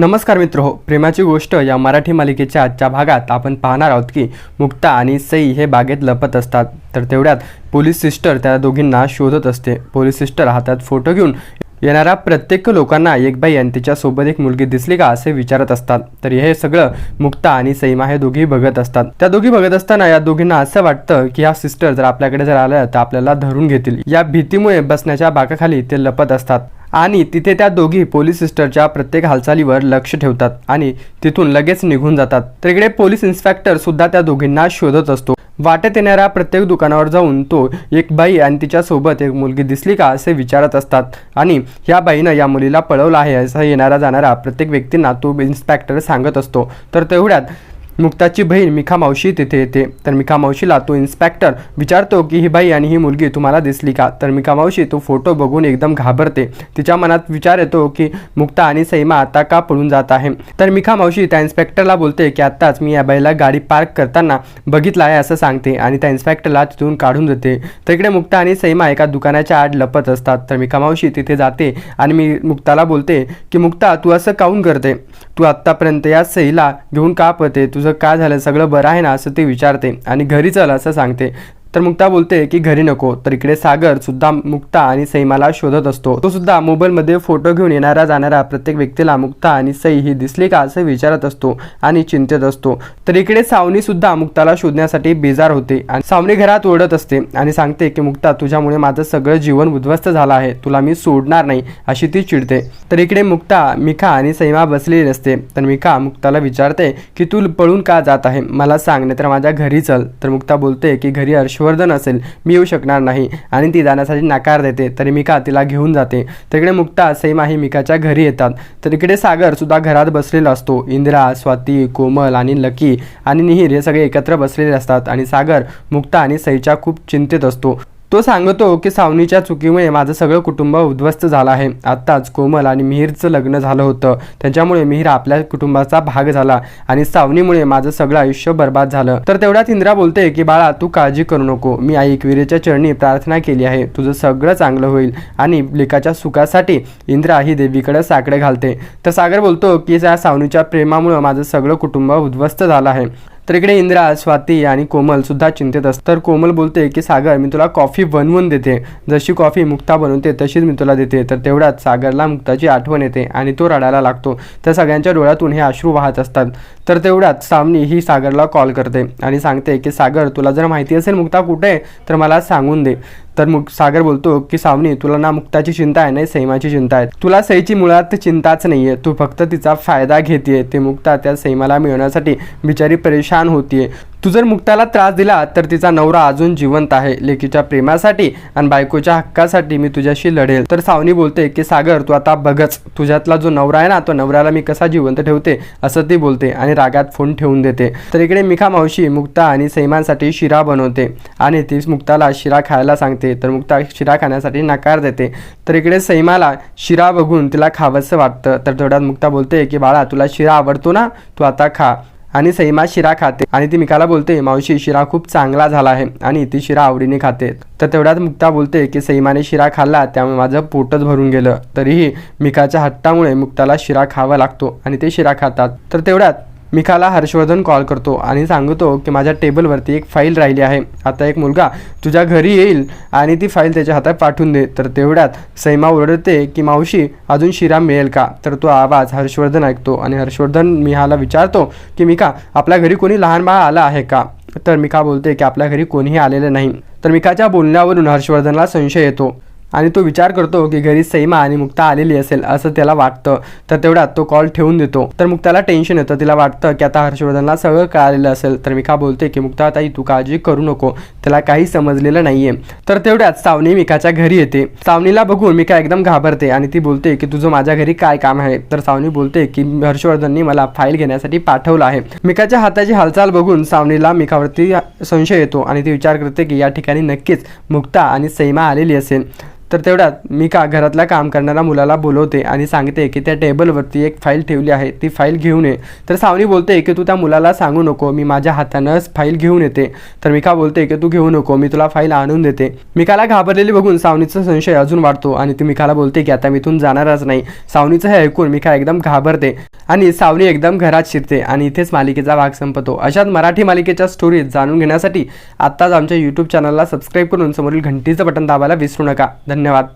नमस्कार मित्र हो प्रेमाची गोष्ट या मराठी मालिकेच्या आजच्या भागात आपण पाहणार आहोत की मुक्ता आणि सई हे बागेत लपत असतात. तर तेवढ्यात पोलीस सिस्टर त्या दोघींना शोधत असते. पोलीस सिस्टर हातात फोटो घेऊन येणाऱ्या प्रत्येक लोकांना एक बाई आणि तिच्यासोबत एक मुलगी दिसली का असे विचारत असतात. तर हे सगळं मुक्ता आणि सैमा हे दोघी बघत असतात. त्या दोघी बघत असताना या दोघींना असं वाटतं की ह्या सिस्टर जर आपल्याकडे जर आल्या तर आपल्याला धरून घेतील. या भीतीमुळे बसण्याच्या बाकाखाली ते लपत असतात. आणि तिथे त्या दोघी पोलीस सिस्टरच्या प्रत्येक हालचालीवर लक्ष ठेवतात आणि तिथून लगेच निघून जातात. तर इकडे पोलीस इन्स्पेक्टर सुद्धा त्या दोघींना शोधत असतो. वाटेत येणाऱ्या प्रत्येक दुकानावर जाऊन तो एक बाई आणि तिच्यासोबत एक मुलगी दिसली का असे विचारत असतात. आणि ह्या बाईनं या मुलीला पळवलं आहे असं येणारा जाणारा प्रत्येक व्यक्तींना तो इन्स्पेक्टर सांगत असतो. तर तेवढ्यात मुक्ताची बहीण मिखा मावशी तिथे येते. तर मिखा मावशीला तो इन्स्पेक्टर विचारतो की ही बाई आणि ही मुलगी तुम्हाला दिसली का? तर मिखा मावशी तो फोटो बघून एकदम घाबरते. तिच्या मनात विचार येतो की मुक्ता आणि सैमा आता का पळून जात आहे? तर मिखा मावशी त्या इन्स्पेक्टरला बोलते की आत्ताच मी या बाईला गाडी पार्क करताना बघितला आहे असं सांगते आणि त्या इन्स्पेक्टरला तिथून काढून देते. तर इकडे मुक्ता आणि सैमा एका दुकानाच्या आड लपत असतात. तर मिखा मावशी तिथे जाते आणि मी मुक्ताला बोलते की मुक्ता तू असं काऊन करते? तू आत्तापर्यंत या सईला घेऊन का पळते? तुझं काय झालं? सगळं बरं आहे ना असं ते विचारते आणि घरी चल असं सांगते. तर मुक्ता बोलते की घरी नको तर इकडे सागर सुद्धा मुक्ता आणि सईमाला शोधत असतो. तो सुद्धा मोबाईलमध्ये फोटो घेऊन येणारा जाणारा प्रत्येक व्यक्तीला मुक्ता आणि सई ही दिसली का असं विचारत असतो आणि चिंतेत असतो. तर इकडे सावनी सुद्धा मुक्ताला शोधण्यासाठी बेजार होते आणि सावनी घरात ओढत असते आणि सांगते की मुक्ता तुझ्यामुळे माझं सगळं जीवन उद्ध्वस्त झालं आहे तुला मी सोडणार नाही अशी ती चिडते. तर इकडे मुक्ता मिखा आणि सैमा बसलेली नसते. तर मिखा मुक्ताला विचारते की तू पळून का जात आहे? मला सांग नाहीतर माझ्या घरी चल. तर मुक्ता बोलते की घरी हर्षवर्धन असेल मी येऊ शकणार नाही. आणि ती जाण्यासाठी नकार देते तरी मिका तिला घेऊन जाते. तिकडे मुक्ता सैमा ही मिकाच्या घरी येतात. तर इकडे सागर सुद्धा घरात बसलेला असतो. इंदिरा स्वाती कोमल आणि लकी आणि निहीर हे सगळे एकत्र बसलेले असतात आणि सागर मुक्ता आणि सईच्या खूप चिंतेत असतो. तो सांगतो की सावनीच्या चुकीमुळे माझं सगळं कुटुंब उद्ध्वस्त झालं आहे. आत्ताच कोमल आणि मिहीरचं लग्न झालं होतं. त्याच्यामुळे मिहीर आपल्या कुटुंबाचा भाग झाला आणि सावनीमुळे माझं सगळं आयुष्य बर्बाद झालं. तर तेवढ्यात इंद्रा बोलते की बाळा तू काळजी करू नको. मी आई एकविरेच्या चरणी प्रार्थना केली आहे. तुझं सगळं चांगलं होईल आणि लेकाच्या सुखासाठी इंद्रा ही देवीकडे साकडे घालते. तर सागर बोलतो की त्या सावनीच्या प्रेमामुळं माझं सगळं कुटुंब उद्ध्वस्त झालं आहे. तर इकडे इंद्रा स्वाती आणि कोमल सुद्धा चिंतेत असतात. तर कोमल बोलते की सागर मी तुला कॉफी बनवून देते. जशी कॉफी मुक्ता बनवते तशीच मी तुला देते. तर तेवढ्यात सागरला मुक्ताची आठवण येते आणि तो रडायला लागतो. तर सगळ्यांच्या डोळ्यातून हे अश्रू वाहत असतात. तर तेवढ्यात सामनी ही सागरला कॉल करते आणि सांगते की सागर तुला जर माहिती असेल मुक्ता कुठे आहे तर मला सांगून दे. तर मग सागर बोलतो की सावनी तुला ना मुक्ताची चिंता आहे नाही सैमाची चिंता आहे. तुला सईची मुळात चिंताच नाहीये. तू फक्त तिचा फायदा घेते ते मुक्ता त्या सैमाला मिळवण्यासाठी बिचारी परेशान होतीये. तू जर मुक्ताला त्रास दिला तर तिचा नवरा अजून जिवंत आहे लेकीच्या प्रेमासाठी आणि बायकोच्या हक्कासाठी मी तुझ्याशी लढेल. तर सावनी बोलते की सागर तू आता बघच तुझ्यातला जो नवरा आहे ना तो नवऱ्याला मी कसा जिवंत ठेवते? असं ती बोलते आणि रागात फोन ठेवून देते. तर इकडे मिखा मावशी मुक्ता आणि सैमांसाठी शिरा बनवते आणि ती मुक्ताला शिरा खायला सांगते. तर मुक्ता शिरा खाण्यासाठी नकार देते. तर इकडे सैमाला शिरा बघून तिला खावंसं वाटतं. तर थोड्यात मुक्ता बोलते की बाळा तुला शिरा आवडतो ना तू आता खा. आणि सैमा शिरा खाते. आणि ती मिकाला बोलते मावशी शिरा खूप चांगला झाला आहे आणि ती शिरा आवडीने खाते. तर तेवढ्यात मुक्ता बोलते की सैमाने शिरा खाल्ला त्यामुळे माझं पोटच भरून गेलं. तरीही मिकाच्या हट्टामुळे मुक्ताला शिरा खावा लागतो आणि ते शिरा खातात. तर तेवढ्यात मिखाला हर्षवर्धन कॉल करतो आणि सांगतो की माझ्या टेबलवरती एक फाईल राहिली आहे. आता एक मुलगा तुझ्या घरी येईल आणि ती फाईल त्याच्या हातात पाठवून दे. तर तेवढ्यात सैमा ओरडते की मावशी अजून शिरा मिळेल का? तर तो आवाज हर्षवर्धन ऐकतो आणि हर्षवर्धन मिहाला विचारतो की मिका आपल्या घरी कोणी लहान बाळ आला आहे का? तर मिका बोलते की आपल्या घरी कोणीही आलेलं नाही. तर मिकाच्या बोलण्यावरून हर्षवर्धनला संशय येतो. आणि तो विचार करतो की घरी सैमा आणि मुक्ता आलेली असेल असं त्याला वाटतं. तर तेवढ्यात तो कॉल ठेवून देतो. तर मुक्ताला टेन्शन येतं. तिला वाटतं की आता हर्षवर्धनला सगळं कळालेलं असेल. तर मिका बोलते की मुक्ता ताई तू काळजी करू नको. त्याला काही समजलेलं नाहीये. तर तेवढ्यात सावनी मिकाच्या घरी येते. सावनीला बघून मिका एकदम घाबरते आणि ती बोलते की तुझं माझ्या घरी काय काम आहे? तर सावनी बोलते की हर्षवर्धननी मला फाईल घेण्यासाठी पाठवलं आहे. मिकाच्या हाताची हालचाल बघून सावनीला मिकावरती संशय येतो आणि ती विचार करते की या ठिकाणी नक्कीच मुक्ता आणि सैमा आलेली असेल. तर तेवढ्यात मी का घरातल्या काम करणाऱ्या मुलाला बोलवते आणि सांगते की त्या टेबलवरती एक फाईल ठेवली आहे ती फाईल घेऊन ये. तर सावनी बोलते की तू त्या मुलाला सांगू नको मी माझ्या हातानंच फाईल घेऊन येते. तर मिका बोलते की तू घेऊ नको मी तुला फाईल आणून देते. मिकाला घाबरलेली बघून सावनीचा संशय अजून वाढतो आणि ती मिकाला बोलते की आता मी इथून जाणारच नाही. सावनीचं हे ऐकून मिका एकदम घाबरते आणि सावनी एकदम घरात शिरते आणि इथेच मालिकेचा भाग संपतो. अशाच मराठी मालिकेच्या स्टोरीज जाणून घेण्यासाठी आत्ताच आमच्या यूट्यूब चॅनलला सबस्क्राईब करून समोरील घंटीचं बटन दाबायला विसरू नका. धन्यवाद.